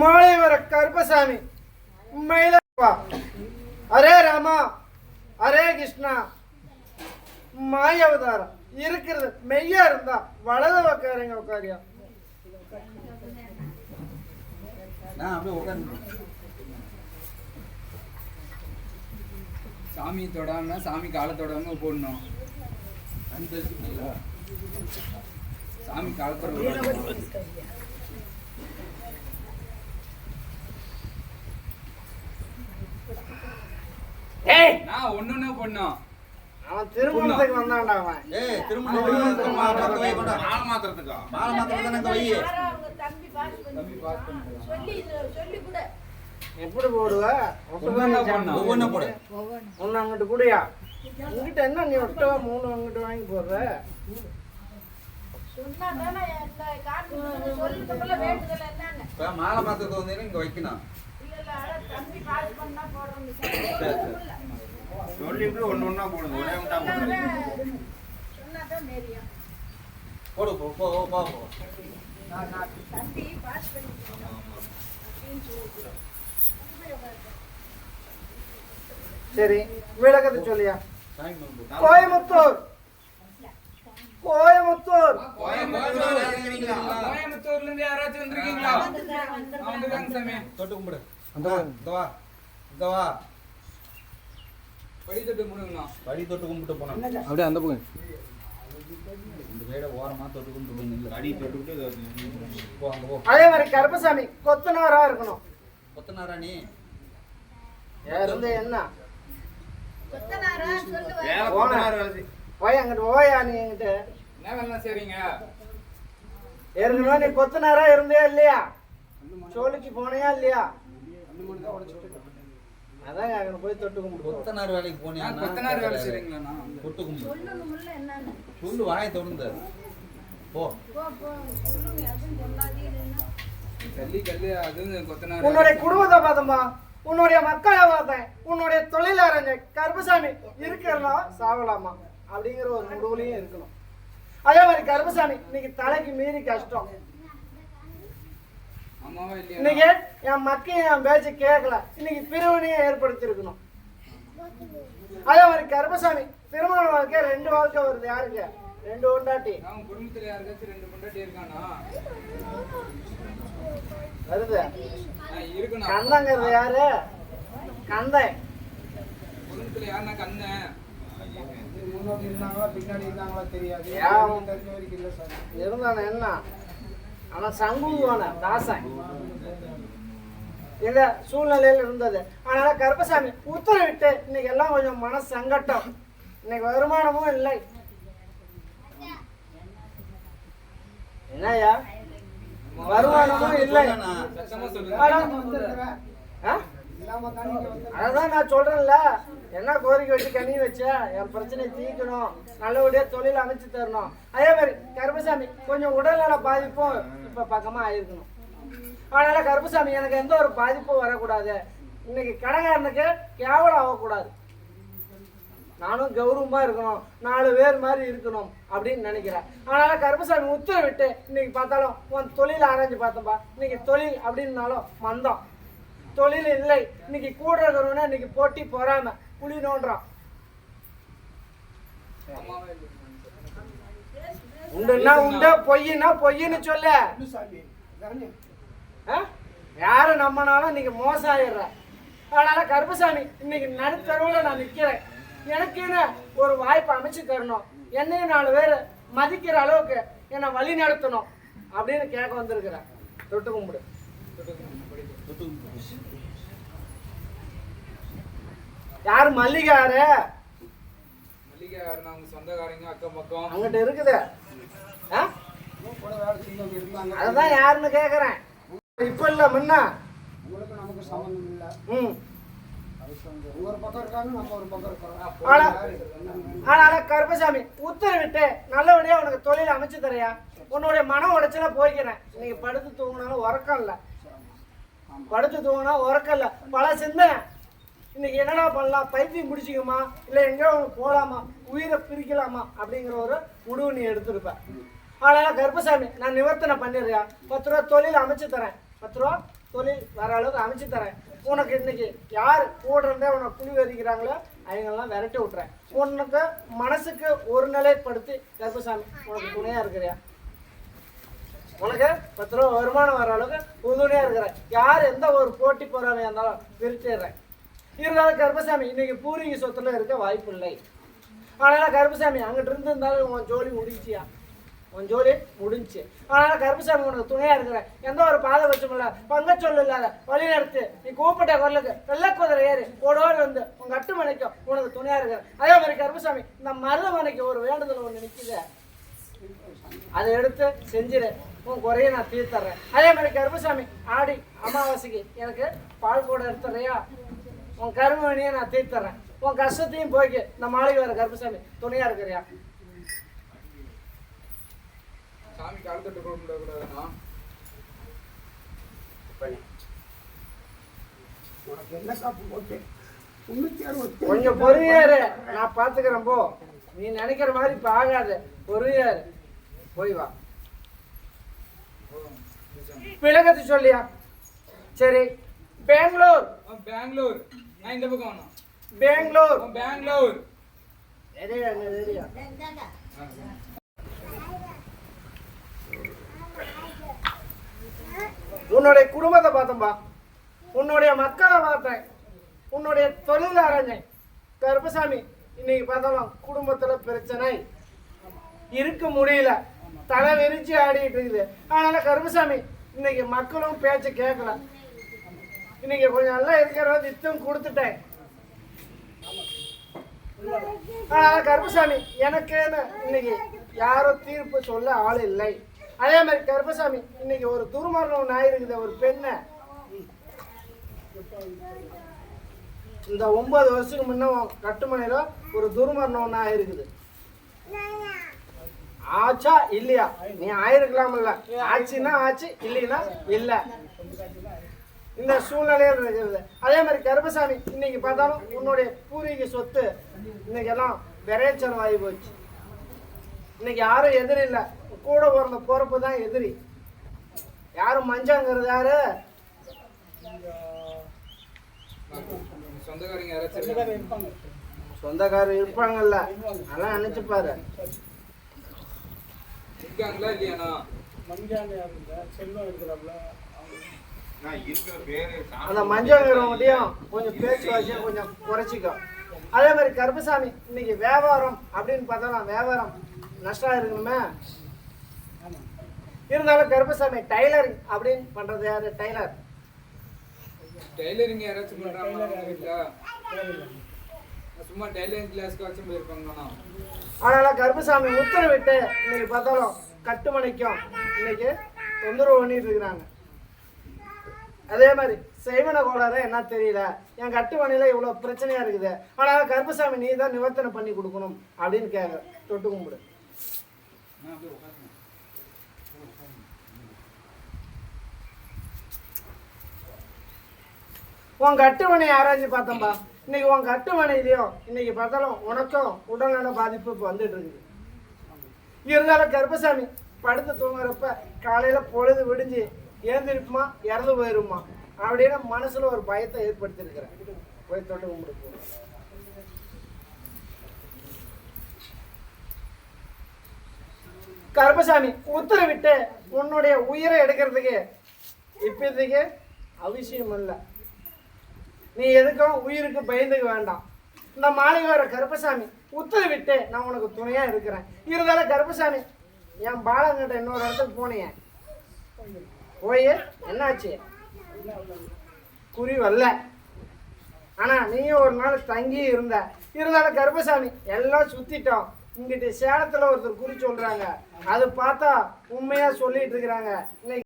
மாலைவர கருப்பசாமி. மயிலப்பா அரே ராமா அரே கிருஷ்ணா. மாய அவதாரம். இருக்கிறது மெய்யா இருந்தா வலது உக்காருங்க உட்காரியா? நான் அப்படியே உட்காந்து சாமி தொடாம சாமி காலை தொடாம போடணும். சாமி காலப்புற ஏய்! நான் ஒண்ணு போடணும். அவன் திருமணத்துக்கு வந்தான்டா அவன். ஏய் திரும்ப மாலை மாத்திரத்துக்கா மாலை வை தம்பி பாஸ் தம்பி பாஸ் பண்ணு சொல்லி சொல்லி கூட. எப்படி போடுவ. ஒவ்வொன்றும் போடு. ஒன்னு அங்கிட்டு கூடயா. உங்ககிட்ட என்ன நீ ஒட்ட மூணு அங்கிட்டு வாங்கி போடுற? மாலை மாத்திரத்தை வந்து இங்கே வைக்கணும். சொல்லிட்டு ஒண்ணு ஒண்ணா போடுங்க. ஒரே ஒன்றா போடுங்க. போடு போ போ போ போ. தம்பி பாஸ் பண்ணி அப்படின்னு சொல்லிட்டு. சரி விளக்கத்தை சொல்லியா. கோயம்புத்தூர் கோயம்புத்தூர் கோயம்புத்தூர்ல இருந்து யாராச்சும் வந்திருக்கீங்களா வந்துருக்காங்க சாமி தொட்டு கும்பிடு ஆ, இங்க வா இங்க வா படி தொட்டு முடுங்கண்ணா வழி தொட்டு கும்பிட்டு போனோம் அப்படியே அந்த பக்கம் இந்த சைட ஓரமா தொட்டு கும்பிட்டு போய் நில்லு அடி தொட்டுக்கிட்டு போ அங்க போ அதே மாதிரி கருப்பசாமி கொத்தனாரா இருக்கணும் கொத்தனாரா நீ என்ன கொத்தனாரா சொல்லுவேன் வேலை கொத்தனார் வேலை செய். போய் அங்கிட்டு நீ என்கிட்ட? என்ன வேலை ஏற்கனவே நீ கொத்தனாரா இருந்தியா இல்லையா? சோழிக்கு போனியா இல்லையா? அதான் அங்க போய் தொட்டு கும்பிட்டு கொத்தனார் வேலைக்கு போனியா? கொத்தனார் வேலை செய்றீங்களாண்ணா தொட்டு கும்பிடு. சொல்லணும்ல என்னன்னு. சொல்லு வாயை தொடர்ந்து போ. உன்னுடைய குடும்பத்தை பார்த்தோமா உன்னுடைய மக்களை பார்த்தேன் உன்னுடைய தொழில் அறிஞர் கருப்பசாமி இருக்கிறனா சாவலாமா? அப்படிங்கிற ஒரு முடிவுலையும் இருக்கணும் அதே மாதிரி கருப்பசாமி இன்னைக்கு தலைக்கு மீறி கஷ்டம். இன்னைக்கு என் மக்கள் என் பேச்சு கேட்கல. இன்னைக்கு பிரிவினையை ஏற்படுத்தியிருக்கணும். அதே மாதிரி கருப்பசாமி திருமண வாழ்க்கை ரெண்டு வாழ்க்கை வருது. யாருக்கு? ரெண்டு ஒண்டாட்டி குடும்பத்துல யாருக்காச்சும் ரெண்டு பொண்டாட்டி இருக்கானா? வருது. கந்தங்கிறது யாரு? கந்தை. குடும்பத்துல யாருன்னா கண்ணன் இருந்தான என்ன? அவன் சங்குவான தாசன். இந்த சூழ்நிலையில் இருந்தது. அதனால கருப்பசாமி உத்தரவிட்டு இன்னைக்கு எல்லாம் கொஞ்சம் மன சங்கட்டம். இன்னைக்கு வருமானமும் இல்லை. என்னய்யா? வருமானமும் இல்லை? அதான் நான் சொல்றேன்ல. என்ன கோரிக்கை வச்சு கனி வச்ச? என் பிரச்சனையை தீர்க்கணும். நல்லபடியா தொழில் அமைச்சு தரணும். அதே மாதிரி கருப்பசாமி கொஞ்சம் உடல்நல பாதிப்பும் இப்ப பக்கமா ஆயிருக்கணும். அதனால கருப்பசாமி எனக்கு எந்த ஒரு பாதிப்பும் வரக்கூடாது. இன்னைக்கு கடைக்காரனுக்கு கேவலம் ஆகக்கூடாது. நானும் கௌரவமா இருக்கணும் நாலு பேர் மாதிரி இருக்கணும் அப்படின்னு நினைக்கிறேன். அதனால கருப்பசாமி உத்தரவிட்டு இன்னைக்கு பார்த்தாலும் உன் தொழில் ஆராய்ஞ்சு பார்த்தோம்பா இன்னைக்கு தொழில் அப்படின்னாலும் மந்தம். தொழில் இல்லை. இன்னைக்கு கூட இருக்கிறவன இன்னைக்கு போட்டி போறாம புளி நோண்டுறான் உண்டுன்னா உண்டு பொய்னா பொய்ன்னு சொல்ல. ஆ? யாரு நம்மனாலும் இன்னைக்கு மோசம் ஆயிடுற அதனால கருப்பசாமி இன்னைக்கு நடுத்தருவில் நான் நிற்கிறேன் எனக்குன்னு ஒரு வாய்ப்பு அமைச்சு தரணும்? என்னையும் நாலு பேர் மதிக்கிற அளவுக்கு என்னை வழி நடத்தணும் அப்படின்னு கேட்க வந்திருக்கிறேன். தொட்டு கும்பிடு. யார் மல்லிகாரு? மல்லிகை யாருன்னா அவங்க சொந்தக்காரங்க அக்கம் பக்கம். அங்கிட்ட இருக்குது. ஆ? அதுதான் யாருன்னு கேக்குறேன். இப்ப இல்ல முன்ன. உங்களுக்கு நமக்கு சம்மந்தம் இல்லை. ம். ஆனால கருப்பசாமி உத்தரவிட்டு நல்லபடியா உனக்கு தொழில் அமைச்சு தரையா? உன்னுடைய மன உடைச்சல போய்க்கிறேன். நீங்க படுத்து தூங்கினாலும் உறக்கம் இல்ல. படுத்து தூங்கினா உறக்கல பல சிந்தனை. இன்னைக்கு என்னடா பண்ணலாம்? பைத்தியம் பிடிச்சிக்குமா? இல்லை எங்கே போகலாமா உயிரை பிரிக்கலாமா? அப்படிங்கிற ஒரு முடிவு நீ எடுத்துருப்பேன் ஆனால் கர்ப்பசாமி நான் நிவர்த்தனை பண்ணிடுறியா பத்து ரூபா தொழில் அமைச்சு தரேன். பத்து ரூபா தொழில் வர அளவுக்கு அமைச்சு தரேன். உனக்கு இன்னைக்கு யார் கூட இருந்தா உனக்கு குழி வதிக்கிறாங்களோ அவங்கெல்லாம் விரட்டி விட்டுறேன். உனக்கு மனசுக்கு ஒரு நிலைப்படுத்தி கருப்பசாமி உனக்கு துணையா இருக்கிறியா? உனக்கு பத்து ரூபா வருமானம் வர அளவுக்கு உறுதுணையா இருக்கிறேன் யார் எந்த ஒரு போட்டி போறாமையா இருந்தாலும் விரிச்சிடுறேன் இருந்தாலும் கருப்பசாமி இன்னைக்கு பூர்வீக சொத்துல இருக்க வாய்ப்பு இல்லை. அதனால கருப்பசாமி அங்கிட்டு இருந்து இருந்தாலும் உன் ஜோலி முடிஞ்சியா? உன் ஜோலி முடிஞ்சுச்சு அதனால கருப்பசாமி உனக்கு துணையா இருக்கிறேன் எந்த ஒரு பாதபட்சம் இல்லை. பங்கச்சொல் இல்லாத வழி நடத்து நீ கூப்பிட்டு குரலுக்கு வெள்ளக்குதிரை ஏறி. ஓடோடு வந்து உங்க கட்டுமனைக்கும் உனக்கு துணையா இருக்கிறேன் அதே மாதிரி கருப்பசாமி இந்த மருதமனைக்கு ஒரு வேண்டுதல் ஒன்று நிற்குது அதை எடுத்து செஞ்சிரு. உன் குறைய நான் தீர்த்தர்றேன். அதே மாதிரி கருப்பசாமி ஆடி அமாவாசைக்கு எனக்கு பால் கூட எடுத்துறியா உன் கருமணியை நான் தீர்த்தர்றேன். உன் கஷ்டத்தையும் போய்க்கு இந்த மாளிகை வர கருப்பசாமி துணையா இருக்கிறியா? சாமி கால் தட்டு கொடுக்க கூடாதுண்ணா உனக்கு என்ன காப்பு அறுபத்தி கொஞ்சம் பொறுமையாரு. நான் பாத்துக்கிறேன் போ. நீ நினைக்கிற மாதிரி இப்ப ஆகாது. பொறுமையாரு. போய் வா. விளக்கத்தை சொல்லியா? சரி. பெங்களூர். பெங்களூர். நான் இந்த பக்கம் பெங்களூர். பெங்களூர். ஆ, உன்னுடைய குடும்பத்தை பார்த்தேன்பா உன்னுடைய மக்களை பார்த்தேன் உன்னுடைய தொழில் அரைஞ்சேன் கருப்பசாமி இன்னைக்கு பார்த்தாலும் குடும்பத்துல பிரச்சனை. இருக்க முடியல. தலை விரிச்சு ஆடிட்டு இருக்குது. அதனால கருப்பசாமி இன்னைக்கு மக்களும் பேச்ச கேட்கல. இன்னைக்கு கொஞ்சம் நல்லா இருக்கிற வித்தும் கொடுத்துட்டேன். அதனால கருப்பசாமி எனக்குன்னு இன்னைக்கு யாரும் தீர்ப்பு சொல்ல ஆள் இல்லை. அதே மாதிரி கருப்பசாமி இன்னைக்கு ஒரு துர்மரணம் ஒன்று ஆயிருக்குது ஒரு பெண்ணை. இந்த ஒன்பது வருஷத்துக்கு முன்ன கட்டுமனையில் கட்டுமனையில ஒரு துர்மரணம் ஒன்று ஆயிருக்குது. ஆச்சா? இல்லையா? நீ ஆயிருக்கலாம்ல ஆச்சுன்னா ஆச்சு இல்லைன்னா இல்லை. இந்த சூழ்நிலையில் இருக்கிறது. அதே மாதிரி கருப்பசாமி இன்னைக்கு பார்த்தாலும் உன்னுடைய பூர்வீக சொத்து இன்னைக்கு எல்லாம் விரைச்சல் போச்சு. இன்னைக்கு யாரும் எதிரி இல்லை. கூட பிறந்த பொறுப்பு தான் எதிரி. யாரும் மஞ்சங்கிறது யாரு? சொந்தக்காரங்க யாராச்சும் இருப்பாங்க. சொந்தக்காரர் இருப்பாங்கல்ல. அதெல்லாம் நினைச்சு பாரு. இருக்காங்களா இல்லையாண்ணா? மஞ்சாங்க செல்வம் அந்த மஞ்சங்கிறவங்களையும் கொஞ்சம் பேச்சுவாசியை கொஞ்சம் குறைச்சிக்கும் அதே மாதிரி கருப்பசாமி இன்னைக்கு வியாபாரம் அப்படின்னு பார்த்தோம்னா வியாபாரம் நஷ்டம் இருக்கணுமே. இருந்தாலும் கருப்பசாமி டைலரிங் அப்படின்னு பண்றது யாரு? டைலர். டெய்லரிங் யாராச்சும் வீட்டுல சும்மா டெய்லரிங் கிளாஸ்க்கு வச்சும் போயிருப்பாங்கண்ணா அதனால கருப்பசாமி உத்தரவிட்டு இன்னைக்கு பார்த்தாலும் கட்டுமணிக்கும் இன்னைக்கு தொந்தரவு பண்ணிட்டு இருக்கிறாங்க. அதே மாதிரி செய்வன கோளாறு என்ன தெரியல? என் கட்டுமணியில இவ்வளவு பிரச்சனையா இருக்குது. அதனால கருப்பசாமி நீ தான் நிவர்த்தனை பண்ணி கொடுக்கணும் அப்படின்னு கேட்க தொட்டு கும்பிடு. உன் கட்டுமனை ஆராய்ச்சி பார்த்தோம்பா இன்னைக்கு உன் கட்டுமனையிலையும் இன்னைக்கு பார்த்தாலும் உனக்கும் உடல்நல பாதிப்பு இப்போ வந்துட்டு இருக்குது. இருந்தாலும் கருப்பசாமி படுத்து தூங்குறப்ப காலையில பொழுது விடிஞ்சு ஏந்திருப்புமா இறந்து போயிருமா அப்படின்னு மனசுல ஒரு பயத்தை ஏற்படுத்தியிருக்கிறேன் போய் தொண்டு கும்பிட்டு போ. கருப்பசாமி உத்தரவிட்டு உன்னுடைய உயிரை எடுக்கிறதுக்கு இப்போதைக்கு அவசியம் இல்லை நீ எதுக்கும் உயிருக்கு பயந்துக்க வேண்டாம். இந்த மாளிகை வர கருப்பசாமி உத்தரவிட்டு நான் உனக்கு துணையாக இருக்கிறேன். இருந்தாலும் கருப்பசாமி என் பாலங்கிட்ட இன்னொரு இடத்துக்கு போனீங்க போய் என்னாச்சு? குறி வரல. ஆனால் நீயும் ஒரு நாள் தங்கி இருந்த. இருந்தாலும் கருப்பசாமி எல்லாம் சுற்றிட்டோம் இங்கிட்டு சேலத்தில் ஒருத்தர் குறி சொல்கிறாங்க அது பார்த்தா உண்மையாக சொல்லிட்டு இருக்கிறாங்க. இன்னைக்கு